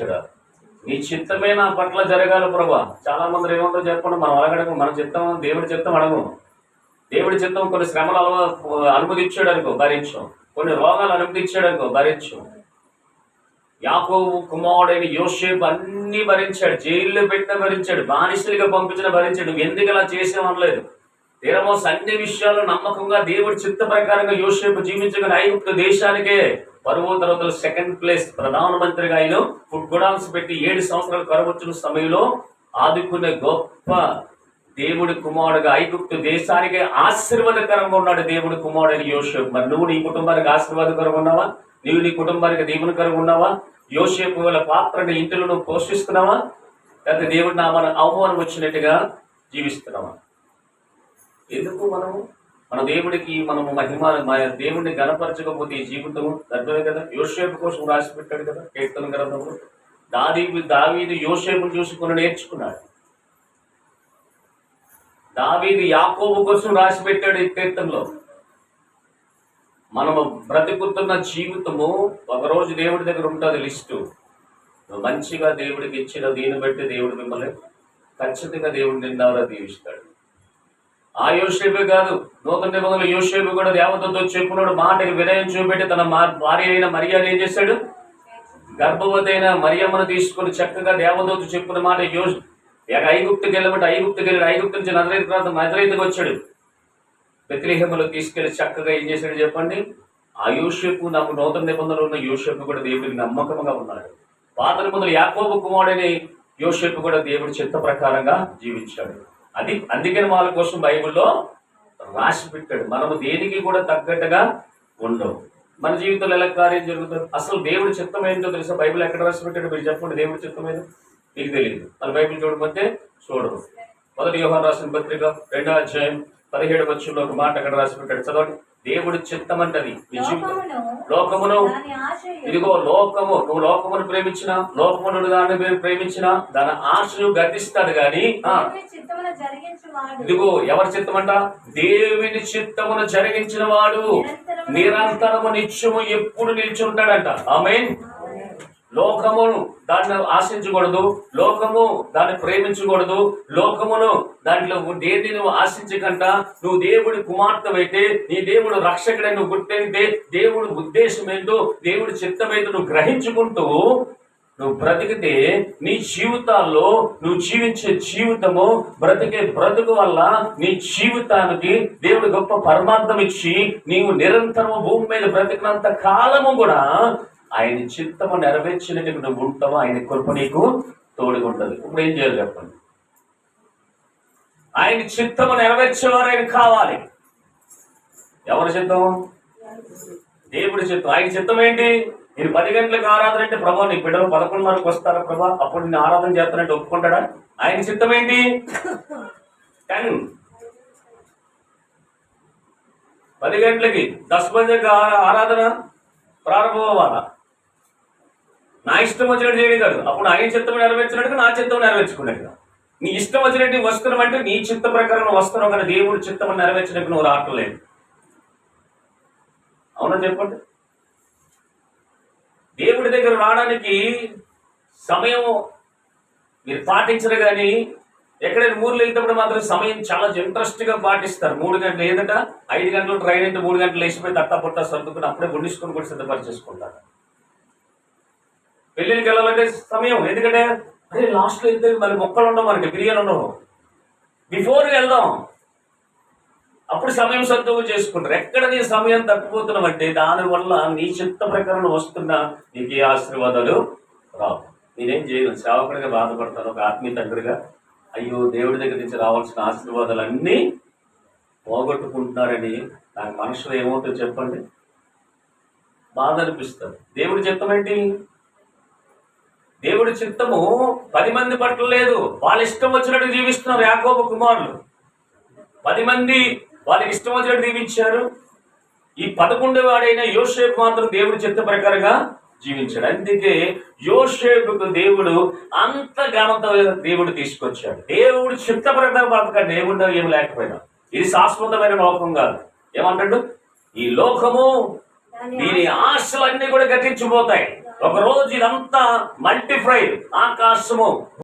అనుమతించాడు నీ చిత్తమే నా పట్ల జరగాలి ప్రభా. చాలా మంది ఏముందో చెప్పండి మనం అడగడము మన చిత్తం దేవుడి చిత్తం అడగము దేవుడి చిత్తం కొన్ని శ్రమలు అలవ అనుమతించాడు అనుకో భరించం. కొన్ని రోగాలు అనుమతించాడు అనుకో భరించం. యాకోబు కుమారుడైన యోషేపు అన్ని భరించాడు. జైల్లో పెట్టిన భరించాడు. బానిసలుగా పంపించిన భరించాడు. నువ్వు ఎందుకు ఇలా చేసామనలేదు తీరమోస్ అన్ని విషయాలు నమ్మకంగా దేవుడి చిత్త ప్రకారంగా యోషేపు జీవించగల ఐగుప్తు దేశానికే పరువు తర్వాత సెకండ్ ప్లేస్ ప్రధానమంత్రిగా ఆయన ఫుడ్ గుడాన్స్ పెట్టి ఏడు సంవత్సరాలు కరవచ్చిన సమయంలో ఆదుకునే గొప్ప దేవుడి కుమారుడుగా ఐగుప్తు దేశానికి ఆశీర్వాదకరంగా ఉన్నాడు దేవుడి కుమారుడని యోసేపు. మరి నువ్వు నీ కుటుంబానికి ఆశీర్వాదకరంగా ఉన్నావా? నీవు నీ కుటుంబానికి దీవెనకరంగా ఉన్నావా? యోషేపు వాళ్ళ పాత్రని ఇంటిలో నువ్వు పోషిస్తున్నావా? లేకపోతే దేవుడి నామాన అవమానం వచ్చినట్టుగా జీవిస్తున్నావా? ఎందుకు మనము మన దేవుడికి మనము మహిమ దేవుడిని గణపరచకపోతే ఈ జీవితం అర్థమే కదా? యోసేపు కోసం రాసి పెట్టాడు కదా కీర్తన గ్రంథము దాది దావీది యోషేపును చూసుకుని నేర్చుకున్నాడు. దావీది యాకోబు కోసం రాసి పెట్టాడు ఈ కీర్తనలో. మనము బ్రతుకుతున్న జీవితము ఒకరోజు దేవుడి దగ్గర ఉంటుంది లిస్టు. మంచిగా దేవుడికి ఇచ్చిన దీన్ని బట్టి దేవుడు మిమ్మల్ని ఖచ్చితంగా దేవుడు నిండారా దీవిస్తాడు. ఆ యోషేపే కాదు నూతన నిబంధనలు యోషేపు కూడా దేవతతో చెప్పున్నాడు మాటకి వినయం చూపెట్టి తన మా భార్య అయిన మర్యాద ఏం చేశాడు? గర్భవతి అయిన మరియమ్మను తీసుకొని చక్కగా దేవదూత చెప్పిన మాట యోష్ ఇక ఐగుప్తుకి వెళ్ళబట్టి ఐగుప్తుకి వెళ్ళాడు ఐగుప్తు నుంచి నజరైతు ప్రాంతం నజరైతుకి వచ్చాడు. బెత్రిహేమలో తీసుకెళ్ళి చక్కగా ఏం చేశాడు చెప్పండి? ఆ యోషేపు నాకు నూతన నిబంధనలు ఉన్న యోషేపు కూడా దేవుడికి నమ్మకంగా ఉన్నాడు. పాత నిబంధనలు యాకోబు కుమారుడని యోషేపు కూడా దేవుడి చిత్త ప్రకారంగా జీవించాడు. అది అందుకని వాళ్ళ కోసం బైబిల్లో రాసి పెట్టాడు. మనము దేనికి కూడా తగ్గట్టుగా ఉండవు. మన జీవితంలో ఎలా కార్యం జరుగుతుంది? అసలు దేవుడి చిత్తం ఏంటో తెలుసా? బైబిల్ ఎక్కడ రాసి పెట్టాడు? మీరు చెప్పండి దేవుడి చిత్తం ఏదో మీకు తెలియదు. మన బైబిల్ చూడకపోతే చూడరు. మొదటి యోహాన్ రాసిన పత్రిక రెండో అధ్యాయం పదిహేడు వచ్చంలో ఒక మాట అక్కడ రాసి పెట్టాడు. చదవండి. దేవుడి చిత్తం అంటది నీ జీవితం లోకమును ఇదిగో లోకము. నువ్వు లోకమును ప్రేమించిన లోకమును దాన్ని ప్రేమించిన దాని ఆశను గతిస్తాడు గాని ఇదిగో ఎవరి చిత్తమంట? దేవుని చిత్తమును జరిగించిన వాడు నిరంతరము నిత్యము ఎప్పుడు నిల్చుంటాడంట ఆమె లోకమును దాన్ని ఆశించకూడదు లోకము దాన్ని ప్రేమించకూడదు లోకమును దాంట్లో దేన్ని నువ్వు ఆశించకంట నువ్వు దేవుడి కుమార్తెవైతే నీ దేవుడు రక్షకుడని నువ్వు గుర్తింటే దేవుడి ఉద్దేశం ఏంటో దేవుడి చిత్తమేంటో నువ్వు గ్రహించుకుంటూ నువ్వు బ్రతికితే నీ జీవితాల్లో నువ్వు జీవించే జీవితము బ్రతికే బ్రతుకు వల్ల నీ జీవితానికి దేవుడు గొప్ప పరమార్థం ఇచ్చి నీవు నిరంతరము భూమి మీద బ్రతికినంత కాలము కూడా ఆయన చిత్తము నెరవేర్చినట్టు నువ్వు ఉంటావు ఆయన కృప నీకు తోడుగా ఉంటుంది. ఇప్పుడు ఏం చేయాలి చెప్పండి? ఆయన చిత్తము నెరవేర్చేవారు ఆయన కావాలి. ఎవరి చిత్తం దేవుడి చిత్తం. ఆయన చిత్తం ఏంటి? నేను పది గంటలకు ఆరాధన అంటే ప్రభా నీ బిడ్డలు పదకొండున్నరకు వస్తారా ప్రభా అప్పుడు నేను ఆరాధన చేస్తానంటే ఒప్పుకుంటాడా? ఆయన చిత్తం ఏంటి? టెన్. పది గంటలకి దశ బజకి ఆరాధన ప్రారంభం అవ్వాలా నా ఇష్టం వచ్చినట్టు చేయడం కాదు అప్పుడు ఆయన చిత్తం నెరవేర్చినట్టుగా నా చిత్తం నెరవేర్చుకున్నట్టుగా నీ ఇష్టం వచ్చినట్టు వస్తున్నావు అంటే నీ చిత్త ప్రకారం వస్తున్నావు కానీ దేవుడి చిత్తం నెరవేర్చినట్టు నువ్వు రావట్లేదు అవునా చెప్పండి? దేవుడి దగ్గర రావడానికి సమయం మీరు పాటించరు కానీ ఎక్కడైనా ఊర్లో వెళ్తేప్పుడు మాత్రం సమయం చాలా ఇంట్రెస్ట్గా పాటిస్తారు. మూడు గంటలు ఏదంట ఐదు గంటలు ట్రైన్ అయితే మూడు గంటలు వేసిపోయి తట్ట పుట్ట సర్దుకుని అప్పుడే వండించుకొని కూడా సిద్ధపరిచేసుకుంటారు. పెళ్ళిళ్ళకి వెళ్ళాలంటే సమయం. ఎందుకంటే అరే లాస్ట్లో అయితే మరి మొక్కలు ఉండవు మనకి బిర్యానీ ఉండవు. బిఫోర్ వెళ్దాం. అప్పుడు సమయం సర్దువు చేసుకుంటారు. ఎక్కడ నీ సమయం తప్పిపోతున్నావు అంటే దానివల్ల నీ చిత్త ప్రకారం వస్తున్నా నీకు ఏ ఆశీర్వాదాలు రావు. నేనేం చేయను. సేవకుడిగా బాధపడతాను. ఒక ఆత్మీయ తండ్రిగా అయ్యో దేవుడి దగ్గర నుంచి రావాల్సిన ఆశీర్వాదాలన్నీ పోగొట్టుకుంటున్నారని నాకు మనసులో ఏమవుతుందో చెప్పండి. బాధ అనిపిస్తుంది. దేవుడి చిత్తం ఏంటి? దేవుడి చిత్తము పది మంది పట్ల లేదు. వాళ్ళ ఇష్టం వచ్చినట్టు జీవిస్తున్నారు యాకోబ కుమారులు. పది మంది వాళ్ళకి ఇష్టం వచ్చినట్టు జీవించారు. ఈ పదకొండు వాడైన యోషేపు మాత్రం దేవుడి చిత్త ప్రకారంగా జీవించాడు. అందుకే యోషేపుకు దేవుడు అంత ఘనత దేవుడు తీసుకొచ్చాడు. దేవుడు చిత్త ప్రకారం బతక దేవుడు ఏం లేకపోయినా. ఇది శాశ్వతమైన లోకం కాదు. ఏమంటాడు? ఈ లోకము దీని ఆశలన్నీ కూడా గట్టించిపోతాయి ఒక రోజు ఇదంతా మల్టిఫ్రై ఆకాశము.